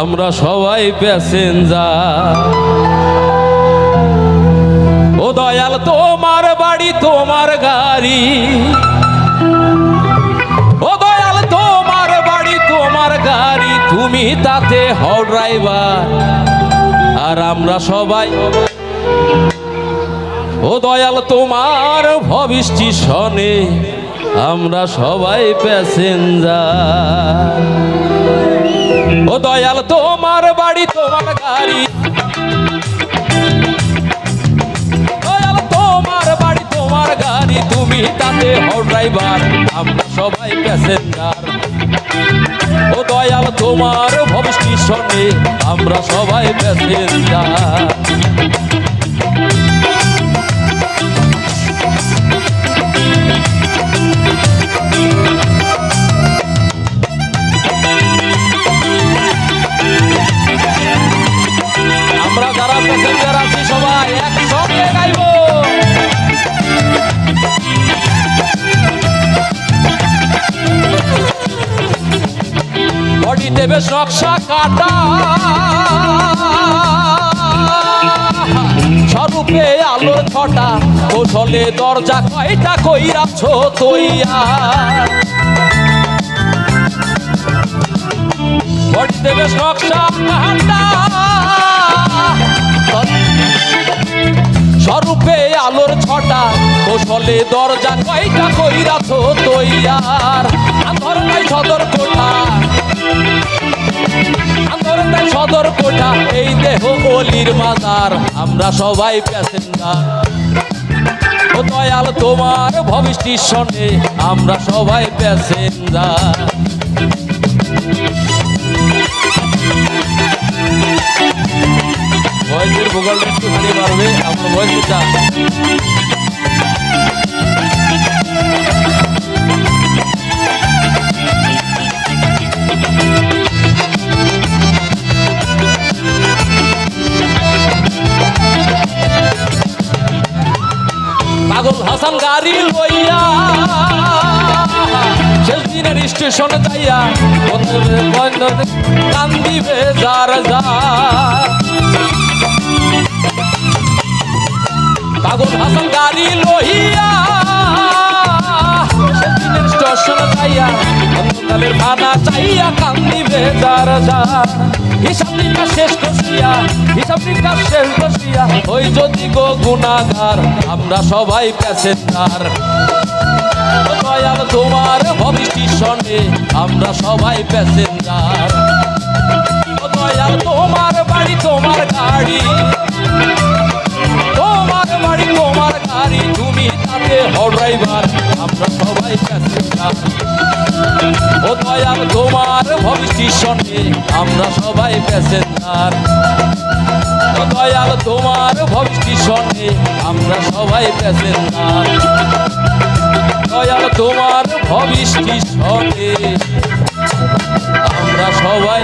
আমরা সবাই প্যাসেঞ্জার। ও দয়াল, তোমার বাড়ি, তোমার গাড়ি। ও দয়াল, তোমার বাড়ি, তোমার গাড়ি। তুমি তাতে হও ড্রাইভার। আর আমরা সবাই ও দয়াল, তোমার ভবিষ্যৎ শনে। আমরা সবাই প্যাসেঞ্জার। ও দয়াল, তোমার বাড়ি, তোমার গাড়ি। দয়াল, তোমার বাড়ি, তোমার গাড়ি, তুমি তাতে হও ড্রাইভার, আমরা সবাই প্যাসেঞ্জার। ও দয়াল, তোমার ভবিষ্যৎ শনে আমরা সবাই প্যাসেঞ্জার। বেশ নকশা কাটা স্বরূপে আলোর ছটা, কৌশলে দরজা কয়টা কইরাছ তৈয়া? বেশ নকশা স্বরূপে আলোর ছটা, কৌশলে দরজা কয়টা কইরাছ তৈয়ার? এই দেহ অলির মাজার আমরা সবাই প্যাসেঞ্জার। ও দয়াল তোমার ভবিষ্যৎ শনে আমরা সবাই প্যাসেঞ্জার। ভয়েসের ভূগোলটা একটুখানি মারবে আমরা ভয়েসটা হাসান গাড়ি লইয়া। শেষ দিনের স্টেশনে যাইয়া বন্ধুরে বন্ধুরে কান্দিবে যার যার পাগল হাসান গাড়ি লইয়া স্টেশনে যাইয়া অন্ধকারের ভানা চাইয়া কান্দিবে যার যার হিসাব নিকাশ শেষ কষিয়া হিসাব নিকাশ শেষ কষিয়া ওই যদি গো গুণাগার, আমরা সবাই প্যাসেঞ্জার। দয়াল তোমার ভবিষ্যৎ আমরা সবাই প্যাসেঞ্জার। দয়াল তোমার বাড়ি, তোমার গাড়ি ও দয়াল তোমার ভবিষ্যৎ শনে? আমরা সবাই প্যাসেঞ্জার। ও দয়াল তোমার ভবিষ্যৎ শনে? আমরা সবাই প্যাসেঞ্জার। দয়াল তোমার ভবিষ্যৎ শনে? আমরা সবাই